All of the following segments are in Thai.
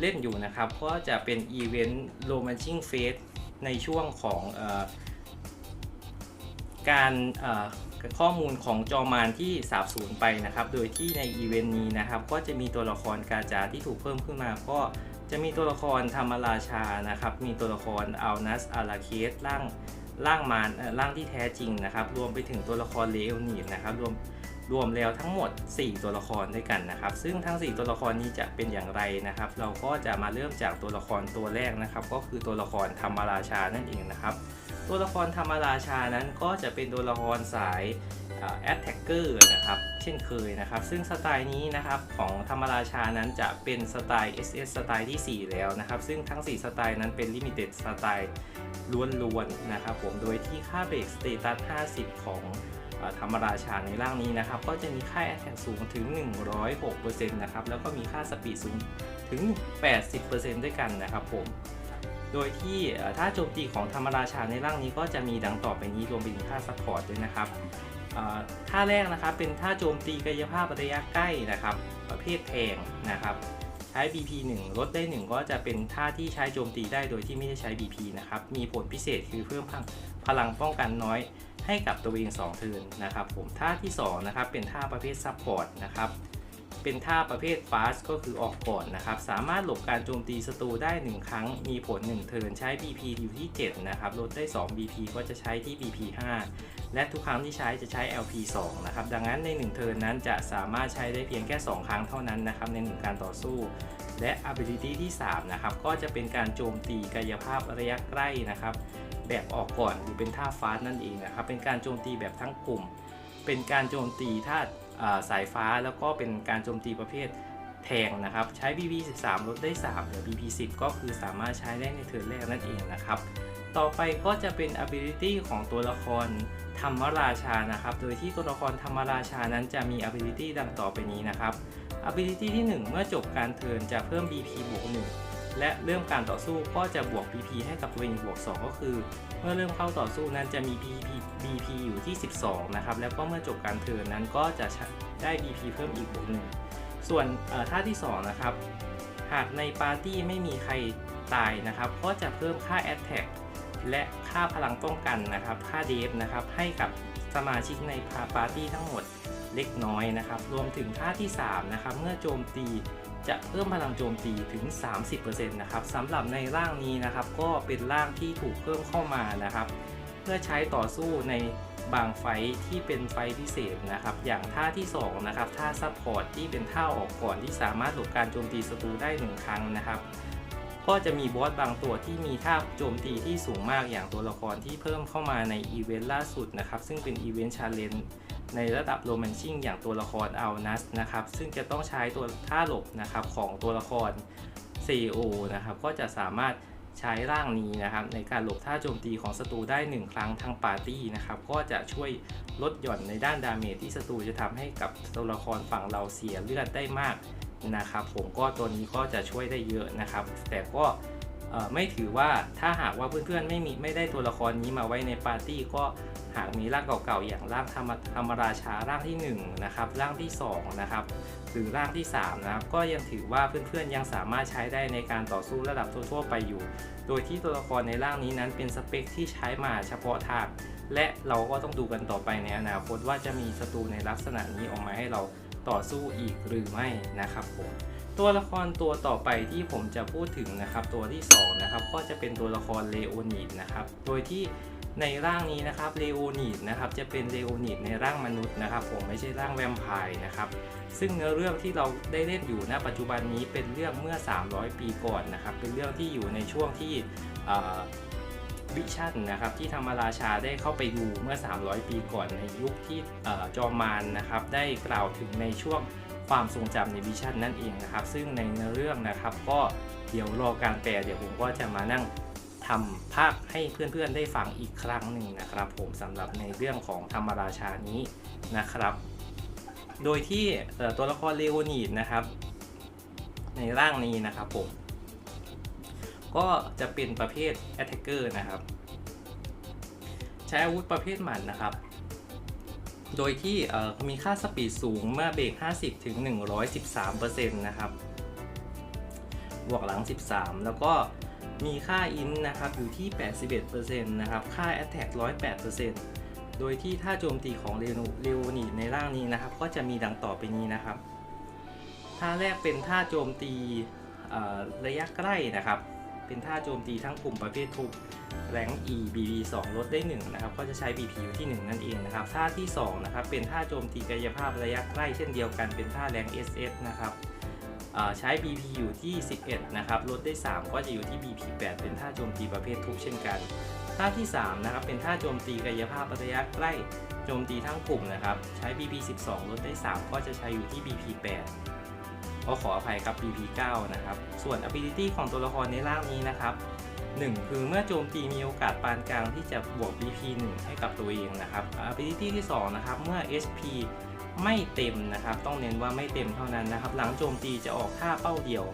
เล่นอยู่นะครับ ก็จะเป็นอีเวนต์โรมันชิ่งเฟสในช่วงของอการข้อมูลของจอมานที่สาบสูญไปนะครับ โดยที่ในอีเวนต์นี้นะครับ ก็จะมีตัวละครกาจาที่ถูกเพิ่มขึ้นมา ก็จะมีตัวละครธรรมราชานะครับ มีตัวละครอัลนัสอาราเคสร่างร่างมารเอ่อร่างที่แท้จริงนะครับ รวมไปถึงตัวละครเลโอนีดนะครับ รวม รวมแล้วทั้งหมด 4 ตัวละครด้วยกันนะครับ ซึ่งทั้ง 4 ตัวละครนี้จะเป็นอย่างไรนะครับ เราก็จะมาเริ่มจากตัวละครตัวแรกนะครับ ก็คือตัวละครธรรมราชานั่นเองนะครับ ตัวละครธรรมราชานั้นก็จะเป็นตัวละครสายแอตแทกเกอร์นะครับ เช่นเคยนะครับ ซึ่งสไตล์นี้นะครับของธรรมราชานั้นจะเป็นสไตล์ SS สไตล์ที่ 4 แล้วนะครับ ซึ่งทั้ง 4 สไตล์นั้นเป็น Limited สไตล์ล้วนๆนะครับผม โดยที่ค่าเบรกสเตตัส 50 ของเอ่อ ธรรมราชาในร่างนี้นะครับ ก็จะมีค่า a t แทกสูงถึง 106%นะครับ แล้วก็มีค่าสปีดสูงถึง 80%ด้วยกันนะครับผม โดยที่เอ่อท่าโจมตีของธรรมราชาในร่างนี้ก็จะมีดังต่อไปนี้รวมไปถึงค่าซัพพอร์ตด้วยนะครับท่าแรกนะครับเป็นท่าโจมตีกายภาพระยะใกล้นะครับ ประเภทแทงนะครับ ใช้ BP 1ลดได้ 1 ก็จะเป็นท่าที่ใช้โจมตีได้โดยที่ไม่ได้ใช้ BP นะครับ มีผลพิเศษคือเพิ่มพลังป้องกันน้อย ให้กับตัวเอง2เทิร์นนะครับผมท่าที่2นะครับเป็นท่าประเภทซับพอร์ตนะครับเป็นท่าประเภทฟาสก็คือออกก่อนนะครับ สามารถหลบการโจมตีศัตรูได้ 1 ครั้ง มีผล 1 เทิร์นใช้ BP อยู่ที่ 7 นะครับลดได้ 2 BP ก็จะใช้ที่ BP 5 และทุกครั้งที่ใช้จะใช้ LP 2นะครับ ดังนั้นใน 1 เทิร์นนั้นจะสามารถใช้ได้เพียงแค่ 2 ครั้งเท่านั้นนะครับ ใน 1 การต่อสู้ และ ability ที่ 3 นะครับ ก็จะเป็นการโจมตีกายภาพระยะใกล้นะครับ แบบออกก่อนหรือเป็นท่าฟาสนั่นเองนะครับ เป็นการโจมตีแบบทั้งกลุ่ม เป็นการโจมตีท่าสายฟ้าแล้วก็เป็นการโจมตีประเภทแทงนะครับ ใช้ BB 13ลดได้3เหลือ BB 10ก็คือสามารถใช้ได้ในเทิร์นแรกนั่นเองนะครับ ต่อไปก็จะเป็น ability ของตัวละครธรรมราชานะครับ โดยที่ตัวละครธรรมราชานั้นจะมี ability ดังต่อไปนี้นะครับ ability ที่ 1 เมื่อจบการเทิร์นจะเพิ่ม BP บวก1 และเริ่มการต่อสู้ก็จะบวก BP ให้กับตัวเองบวก 2 ก็คือ เมื่อเริ่มเข้าต่อสู้นั้นจะมี BP BP อยู่ที่ 12 นะครับ แล้วก็เมื่อจบการเทิร์นนั้นก็จะได้ BP เพิ่มอีกบวก1ส่วนท่าที่ 2 นะครับ หากในปาร์ตี้ไม่มีใครตายนะครับ ก็จะเพิ่มค่า Attack และค่าพลังป้องกันนะครับ ค่าเดฟนะครับ ให้กับสมาชิกในปาร์ตี้ทั้งหมดเล็กน้อยนะครับ รวมถึงท่าที่ 3 นะครับ เมื่อโจมตี จะเพิ่มพลังโจมตีถึง 30%นะครับสำหรับในร่างนี้นะครับ ก็เป็นร่างที่ถูกเพิ่มเข้ามานะครับ เพื่อใช้ต่อสู้ในบางไฟที่เป็นไฟพิเศษนะครับ อย่างท่าที่2นะครับท่าซัพพอร์ตที่เป็นท่าออกก่อนที่สามารถหลบการโจมตีศัตรูได้ 1 ครั้งนะครับ ก็จะมีบอสบางตัวที่มีท่าโจมตีที่สูงมากอย่างตัวละครที่เพิ่มเข้ามาในอีเวนต์ล่าสุดนะครับซึ่งเป็นอีเวนต์ชาเลนจ์ในระดับโรแมนชิ่งอย่างตัวละครอัลนัสนะครับซึ่งจะต้องใช้ตัวท่าหลบนะครับของตัวละคร CEO นะครับก็จะสามารถใช้ร่างนี้นะครับในการหลบท่าโจมตีของศัตรูได้ 1 ครั้งทั้งปาร์ตี้นะครับก็จะช่วยลดหย่อนในด้านดาเมจที่ศัตรูจะทำให้กับตัวละครฝั่งเราเสียเลือดได้มาก นะครับผมก็ตัวนี้ก็จะช่วยได้เยอะนะครับ แต่ก็ไม่ถือว่าถ้าหากว่าเพื่อนๆไม่มีไม่ได้ตัวละครนี้มาไว้ในปาร์ตี้ก็หากมีร่างเก่าๆอย่างร่างธรรมธรรมราชาร่างที่1นะครับร่างที่2นะครับหรือร่างที่3นะครับก็ยังถือว่าเพื่อนๆยังสามารถใช้ได้ในการต่อสู้ระดับทั่วๆไปอยู่ โดยที่ตัวละครในร่างนี้นั้นเป็นสเปคที่ใช้มาเฉพาะทางและเราก็ต้องดูกันต่อไปในอนาคตว่าจะมีศัตรูในลักษณะนี้ออกมาให้เรา ต่อสู้อีกหรือไม่นะครับผมตัวละครตัวต่อไปที่ผมจะพูดถึงนะครับ ตัวที่2นะครับก็จะเป็นตัวละครเลโอนีดนะครับ โดยที่ในร่างนี้นะครับเลโอนีดนะครับจะเป็นเลโอนีดในร่างมนุษย์นะครับ ผมไม่ใช่ร่างแวมไพร์นะครับ ซึ่งเนื้อเรื่องที่เราได้เล่นอยู่ณปัจจุบันนี้เป็นเรื่องเมื่อ 300 ปีก่อนนะครับ เป็นเรื่องที่อยู่ในช่วงที่ วิชั่นนะครับที่ธรรมราชาได้เข้าไปดูเมื่อ 300 ปีก่อนในยุคที่ออจอมานนะครับได้กล่าวถึงในช่วงความทรงจำในวิชั่นนั่นเองนะครับ ซึ่งในเนื้อเรื่องนะครับ ก็เดี๋ยวรอการแปลเดี๋ยวผมก็จะมานั่งทำภาคให้เพื่อนๆได้ฟังอีกครั้งหนึ่งนะครับ ผมสำหรับในเรื่องของธรรมราชานี้นะครับ โดยที่ตัวละครเลโอนีดนะครับ ในร่างนี้นะครับผม ก็จะเป็นประเภท Attacker นะครับ ใช้อาวุธประเภทหมันนะครับ โดยที่มีค่าสปีดสูงเมื่อเบรก 50 ถึง 113%นะครับ บวกหลัง 13 แล้วก็มีค่าอินนะครับอยู่ที่ 81%นะครับ ค่า Attack 108%โดยที่ท่าโจมตีของเรโนเรโอนีในร่างนี้นะครับ ก็จะมีดังต่อไปนี้นะครับท่าแรกเป็นท่าโจมตีระยะใกล้นะครับ เป็นท่าโจมตีทั้งกลุ่มประเภททุกแรง E BB 2ลดได้1นะครับก็จะใช้ BP อยู่ที่ 1 นั่นเองนะครับท่าที่2นะครับเป็นท่าโจมตีกายภาพระยะใกล้เช่นเดียวกันเป็นท่าแรง SS นะครับใช้ BP อยู่ที่ 11 นะครับลดได้ 3 ก็จะอยู่ที่ BP 8 เป็นท่าโจมตีประเภททุกเช่นกัน ท่าที่ 3 นะครับ เป็นท่าโจมตีกายภาพระยะใกล้โจมตีทั้งกลุ่มนะครับ ใช้ BP 12 ลดได้ 3 ก็จะใช้อยู่ที่ BP 8 ก็ขออภัยกับ BP 9 นะครับ ส่วน ability ของตัวละครในร่างนี้นะครับ 1 คือเมื่อโจมตีมีโอกาสปานกลางที่จะบวก BP 1 ให้กับตัวเองนะครับ ability ที่ 2 นะครับ เมื่อ HP ไม่เต็มนะครับ ต้องเน้นว่าไม่เต็มเท่านั้นนะครับ หลังโจมตีจะออกท่าเป้าเดียว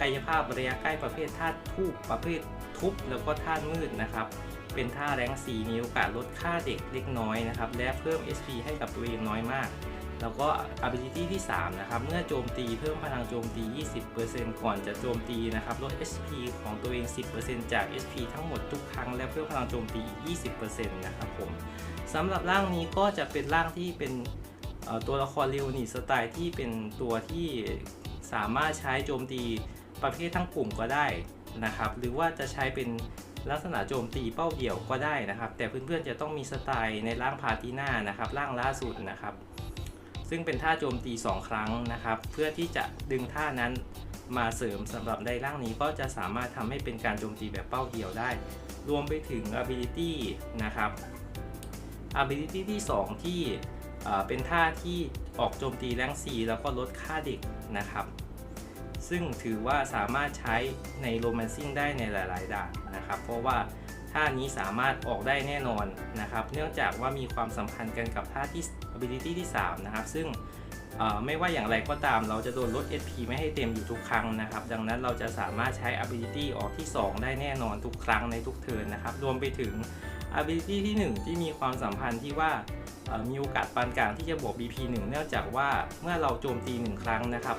กายภาพระยะใกล้ประเภทธาตุทูบประเภททุบ แล้วก็ธามืดนะครับ เป็นท่าแรงสีมีโอกาสลดค่าเด็กเล็กน้อยนะครับ และเพิ่ม SP ให้กับตัวเองน้อยมาก แล้วก็ ability ที่ 3 นะครับ เมื่อโจมตีเพิ่มพลังโจมตี 20%ก่อนจะโจมตีนะครับ ลด HP ของตัวเอง 10%จาก SP ทั้งหมดทุกครั้ง และเพิ่มพลังโจมตีอีก 20%นะครับผมสำหรับร่างนี้ก็จะเป็นร่างที่เป็นตัวละครเรียวนิสไตล์ที่เป็นตัวที่สามารถใช้โจมตีประเภททั้งกลุ่มก็ได้นะครับ หรือว่าจะใช้เป็นลักษณะโจมตีเป้าเดี่ยวก็ได้นะครับ แต่เพื่อนๆจะต้องมีสไตล์ในร่างพาติน่านะครับ ร่างล่าสุดนะครับ ซึ่งเป็นท่าโจมตี 2 ครั้งนะครับ เพื่อที่จะดึงท่านั้นมาเสริมสำหรับในร่างนี้ก็จะสามารถทำให้เป็นการโจมตีแบบเป้าเดียวได้ รวมไปถึง ability นะครับ ability ที่ 2 ที่เอ่เป็นท่าที่ออกโจมตีแรง4แล้วก็ลดค่าเด็กนะครับ ซึ่งถือว่าสามารถใช้ในโรแมนซิ่งได้ในหลาย ๆ ด่านนะครับ เพราะว่าท่านี้สามารถออกได้แน่นอนนะครับ เนื่องจากว่ามีความสัมพันธ์กันกับท่าที่ ability ที่ 3 นะครับ ซึ่งไม่ว่าอย่างไรก็ตามเราจะโดนลด SP ไม่ให้เต็มอยู่ทุกครั้งนะครับ ดังนั้นเราจะสามารถใช้ ability ออกที่ 2 ได้แน่นอนทุกครั้งในทุกเทิร์นนะครับ รวมไปถึง ability ที่ 1 ที่มีความสัมพันธ์ที่ว่ามีโอกาสปานกลางที่จะบวก BP 1 เนื่องจากว่าเมื่อเราโจมตี 1 ครั้งนะครับ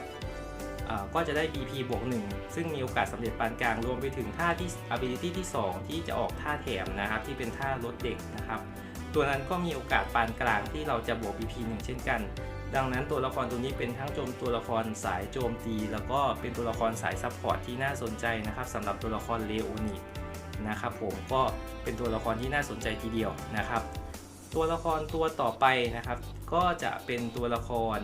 ก็จะได้ BP บวก 1 ซึ่งมีโอกาสสำเร็จปานกลาง รวมไปถึงท่าที่ ability ที่ 2 ที่จะออกท่าแถมนะครับ ที่เป็นท่าลดเด็กนะครับ ตัวนั้นก็มีโอกาสปานกลางที่เราจะบวก BP 1 เช่นกัน ดังนั้นตัวละครตัวนี้เป็นทั้งโจมตัวละครสายโจมตี แล้วก็เป็นตัวละครสายซัพพอร์ตที่น่าสนใจนะครับสำหรับตัวละครเลโอนินะครับผมก็เป็นตัวละครที่น่าสนใจทีเดียวนะครับ ตัวละครตัวต่อไปนะครับ ก็จะเป็นตัวละคร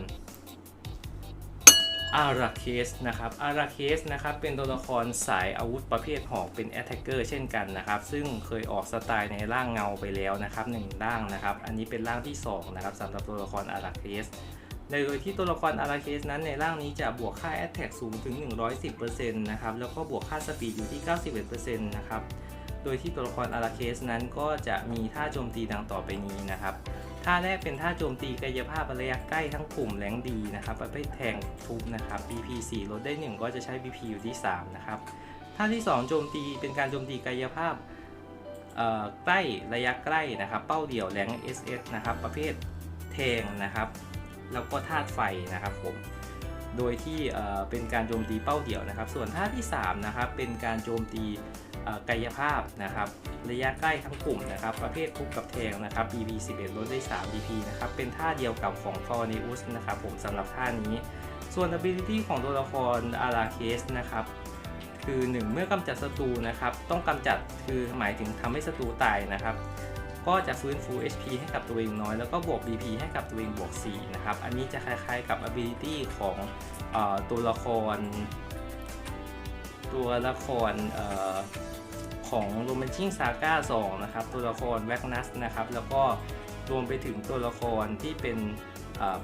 อาราเคสนะครับอาราเคสนะครับเป็นตัวละครสายอาวุธประเภทหอกเป็นแอตแทกเกอร์เช่นกันนะครับซึ่งเคยออกสไตล์ในร่างเงาไปแล้วนะครับหนึ่งร่างนะครับอันนี้เป็นร่างที่2นะครับสำหรับตัวละครอาราเคสโดยที่ตัวละครอาราเคสนั้นในร่างนี้จะบวกค่าแอตแทกสูงถึง 110%นะครับแล้วก็บวกค่าสปีดอยู่ที่ 91%นะครับโดยที่ตัวละครอาราเคสนั้นก็จะมีท่าโจมตีดังต่อไปนี้นะครับ ท่าแรกเป็นท่าโจมตีกายภาพระยะใกล้ทั้งกลุ่มแรงดีนะครับประเภทแทงทุบนะครับ BP 4ลดได้ 1 ก็จะใช้ BP อยู่ที่ 3 นะครับท่าที่ 2 โจมตีเป็นการโจมตีกายภาพเอ่อใกล้ระยะใกล้นะครับ เป้าเดี่ยวแรง SS นะครับ ประเภทแทงนะครับ แล้วก็ธาตุไฟนะครับผมโดยที่เอ่อเป็นการโจมตีเป้าเดี่ยวนะครับ ส่วนท่าที่3นะครับเป็นการโจมตีกายภาพนะครับ ระยะใกล้ทั้งกลุ่มนะครับ ประเภททุบกับแทงนะครับ BB 11 ลดได้ 3 BP นะครับ เป็นท่าเดียวกับของ f o r n e u s นะครับผมสำหรับท่านี้ ส่วน ability ของตัวละครอาราเคสนะครับ คือ 1 เมื่อกำจัดศัตรูนะครับ ต้องกำจัดคือหมายถึงทำให้ศัตรูตายนะครับ ก็จะฟื้นฟู HP ให้กับตัวเองน้อย แล้วก็บวก BP ให้กับตัวเองบวก 4 นะครับ อันนี้จะคล้ายๆกับ ability ของอตัวละคร ตัวละครอ ของโรแมนชิ่งซาก้า2นะครับ ตัวละครแวกนัสนะครับ แล้วก็รวมไปถึงตัวละครที่เป็น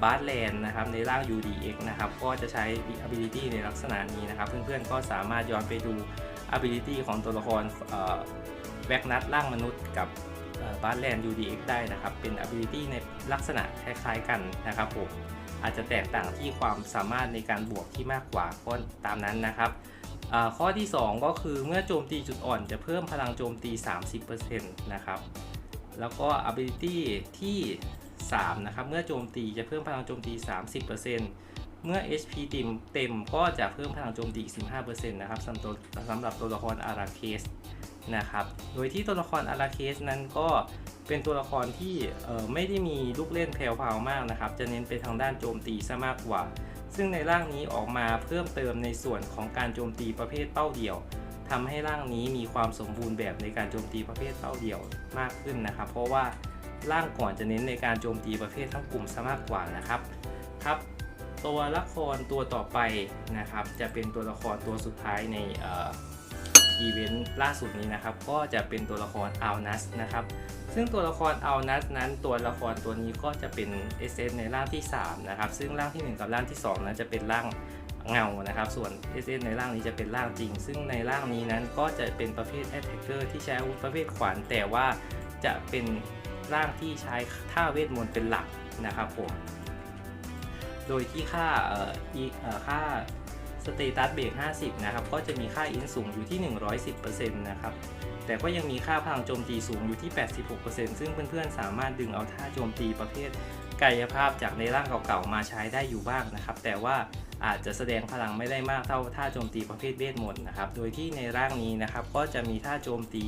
บาร์แลนด์นะครับในร่าง UDX นะครับ ก็จะใช้ ability ในลักษณะนี้นะครับ เพื่อนๆก็สามารถย้อนไปดู ability ของตัวละครแวกนัสร่างมนุษย์กับบาร์แลนด์ UDX ได้นะครับ เป็น ability ในลักษณะคล้ายๆกันนะครับผมอาจจะแตกต่างที่ความสามารถในการบวกที่มากกว่าก็ตามนั้นนะครับ ข้อที่ 2 ก็คือเมื่อโจมตีจุดอ่อนจะเพิ่มพลังโจมตี 30%นะครับ แล้วก็ ability ที่ 3 นะครับ เมื่อโจมตีจะเพิ่มพลังโจมตี 30%เเมื่อ HP เต็มเต็มก็จะเพิ่มพลังโจมตีอีก 15%นะครับสำหรับตัวสำหรับตัวละครอาราเคสนะครับ โดยที่ตัวละครอาราเคสนั้นก็เป็นตัวละครที่ไม่ได้มีลูกเล่นแผ่วๆมากนะครับ จะเน้นไปทางด้านโจมตีซะมากกว่า ซึ่งในร่างนี้ออกมาเพิ่มเติมในส่วนของการโจมตีประเภทเป้าเดี่ยวทำให้ร่างนี้มีความสมบูรณ์แบบในการโจมตีประเภทเป้าเดี่ยวมากขึ้นนะครับ เพราะว่าร่างก่อนจะเน้นในการโจมตีประเภททั้งกลุ่มซะมากกว่านะครับครับตัวละครตัวต่อไปนะครับ จะเป็นตัวละครตัวสุดท้ายในเอีเวนต์ล่าสุดนี้นะครับ ก็จะเป็นตัวละครอัลนัสนะครับ ซึ่งตัวละครอัลนัสนั้นตัวละครตัวนี้ก็จะเป็นเอเซนในร่างที่ 3 นะครับ ซึ่งร่างทีหนึ่1 กับร่างที่ 2 นั้นจะเป็นร่างเงานะครับ ส่วนเอเซนในร่างนี้จะเป็นร่างจริง ซึ่งในร่างนี้นั้นก็จะเป็นประเภทแอตแทกเกอร์ที่ใช้อาวุธประเภทขวานแต่ว่าจะเป็นร่างที่ใช้ท่าเวทมนต์เป็นหลักนะครับผม โดยที่ค่าเอ่ออีเอ่อค่า สเตตัสเบรก50 นะครับ ก็จะมีค่าอินสูงอยู่ที่ 110%นะครับ แต่ก็ยังมีค่าพลังโจมตีสูงอยู่ที่ 86%ซึ่งเพื่อนๆ สามารถดึงเอาท่าโจมตีประเภทกายภาพจากในร่างเก่าๆ มาใช้ได้อยู่บ้างนะครับ แต่ว่าอาจจะแสดงพลังไม่ได้มากเท่าท่าโจมตีประเภทเวทมนต์นะครับ โดยที่ในร่างนี้นะครับ ก็จะมีท่าโจมตี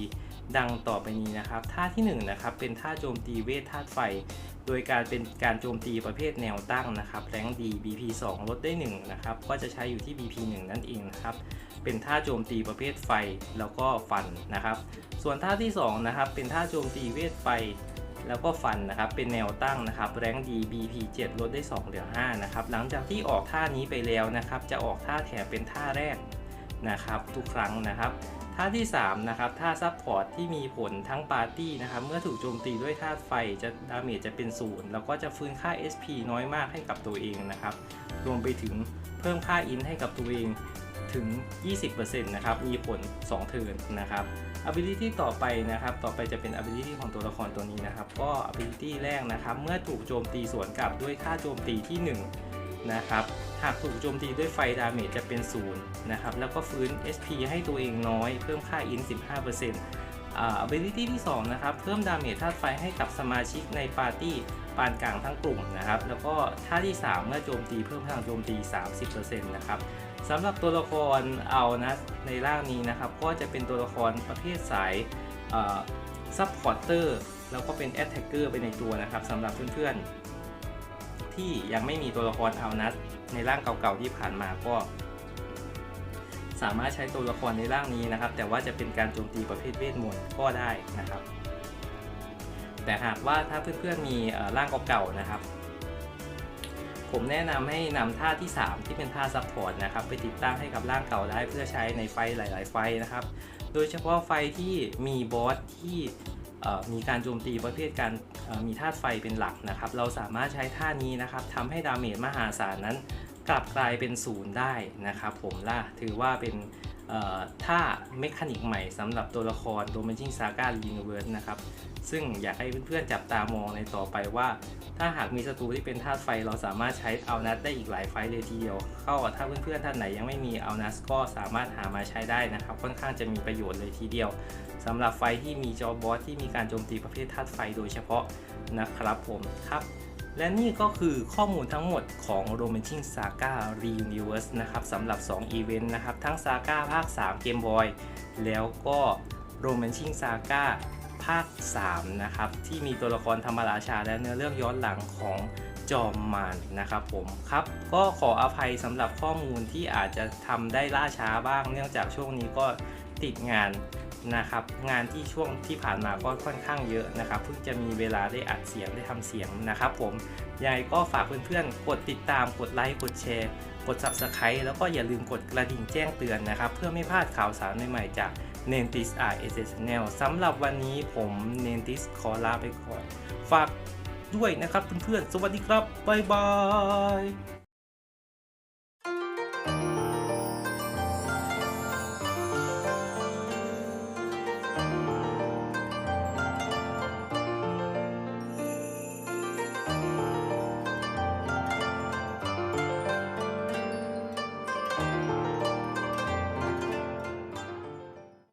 ดังต่อไปนี้นะครับ ท่าที่หนึ่งนะครับเป็นท่าโจมตีเวทธาตุไฟ โดยการเป็นการโจมตีประเภทแนวตั้งนะครับแรงดี BP 2 ลดได้1นะครับก็จะใช้อยู่ที่ BP 1 นั่นเองนะครับเป็นท่าโจมตีประเภทไฟแล้วก็ฟันนะครับ ส่วนท่าที่2นะครับเป็นท่าโจมตีเวทไฟแล้วก็ฟันนะครับเป็นแนวตั้งนะครับแรงดี BP 7 ลดได้ 2 เหลือ5นะครับหลังจากที่ออกท่านี้ไปแล้วนะครับ จะออกท่าแถมเป็นท่าแรกนะครับ ทุกครั้งนะครับ ท่าที่ 3 นะครับท่าซับพอร์ตที่มีผลทั้งปาร์ตี้นะครับ เมื่อถูกโจมตีด้วยธาตุไฟจะดาเมจจะเป็นศูนย์แล้วก็จะฟื้นค่า SP น้อยมากให้กับตัวเองนะครับ รวมไปถึงเพิ่มค่าอินให้กับตัวเองถึง 20%นะครับ มีผล 2 เทิร์นนะครับ ability ต่อไปนะครับ ต่อไปจะเป็น ability ของตัวละครตัวนี้นะครับ ก็ ability แรกนะครับ เมื่อถูกโจมตีสวนกลับด้วยค่าโจมตีที่ 1 นะครับ หากถูกโจมตีด้วยไฟดาเมจจะเป็น0นะครับ แล้วก็ฟื้น SP ให้ตัวเองน้อย เพิ่มค่า in 15%อา ability ที่ 2 นะครับ เพิ่มดาเมจธาตุไฟให้กับสมาชิกในปาร์ตี้ปานกลางทั้งกลุ่มนะครับ แล้วก็ท่าที่ 3 เมื่อโจมตีเพิ่มพลังโจมตี 30%นะครับสำหรับตัวละครเอานะในร่างนี้นะครับ ก็จะเป็นตัวละครประเภทสายซับพอร์เตอร์แล้วก็เป็นแอตแทกเกอร์ไปในตัวนะครับสำหรับเพื่อนๆ ที่ยังไม่มีตัวละครเอานัส ในร่างเก่าๆที่ผ่านมาก็ สามารถใช้ตัวละครในร่างนี้นะครับ แต่ว่าจะเป็นการโจมตีประเภทเวทมนต์ก็ได้นะครับ แต่หากว่าถ้าเพื่อนๆมีร่างเก่าๆนะครับ ผมแนะนำให้นำท่าที่ 3 ที่เป็นท่าซัพพอร์ตนะครับ ไปติดตั้งให้กับร่างเก่าได้เพื่อใช้ในไฟหลาย ๆ ไฟนะครับ โดยเฉพาะไฟที่มีบอสที่ มีการโจมตีประเภทการมีธาตุไฟเป็นหลักนะครับ เราสามารถใช้ท่านี้นะครับทำให้ดาเมจมหาศาลนั้น กลับกลายเป็นศูนย์ได้นะครับผมล่ะถือว่าเป็นท่าเมคานิกใหม่สำหรับตัวละครโดมนชิงซาก้าลีนเวิร์สนะครับ ซึ่งอยากให้เพื่อนๆจับตามองในต่อไปว่า ถ้าหากมีศัตรูที่เป็นธาตุไฟ เราสามารถใช้เอานัสได้อีกหลายไฟเลยทีเดียว เข้าถ้าเพื่อนๆท่านไหนยังไม่มีเอานัสก็สามารถหามาใช้ได้นะครับ ค่อนข้างจะมีประโยชน์เลยทีเดียวสำหรับไฟที่มีจอบอสที่มีการโจมตีประเภทธาตุไฟโดยเฉพาะนะครับผมครับและนี่ก็คือข้อมูลทั้งหมดของ r o m a n c i n g Saga Reuniverse นะครับสำหรับ 2 อีเวนต์นะครับ ทั้ง Saga ภาค 3 Game Boy แล้วก็ r o m a n c i n g Saga ภาค 3 นะครับ ที่มีตัวละครธรรมราชาและเนื้อเรื่องย้อนหลังของจอมมารนะครับผมครับก็ขออภัยสำหรับข้อมูลที่อาจจะทำได้ล่าช้าบ้าง เนื่องจากช่วงนี้ก็ติดงานนะครับงานที่ช่วงที่ผ่านมาก็ค่อนข้างเยอะนะครับเพิ่งจะมีเวลาได้อัดเสียงได้ทำเสียงนะครับ ผมยังไงก็ฝากเพื่อนๆกดติดตามกดไลค์กดแชร์ กด Subscribe แล้วก็อย่าลืมกดกระดิ่งแจ้งเตือนนะครับ เพื่อไม่พลาดข่าวสารใหม่ๆจาก n e n t i s R S S Channel สำหรับวันนี้ผม n e n t i s ขอลาไปก่อน ฝากด้วยนะครับเพื่อนๆ สวัสดีครับ บ๊ายบาย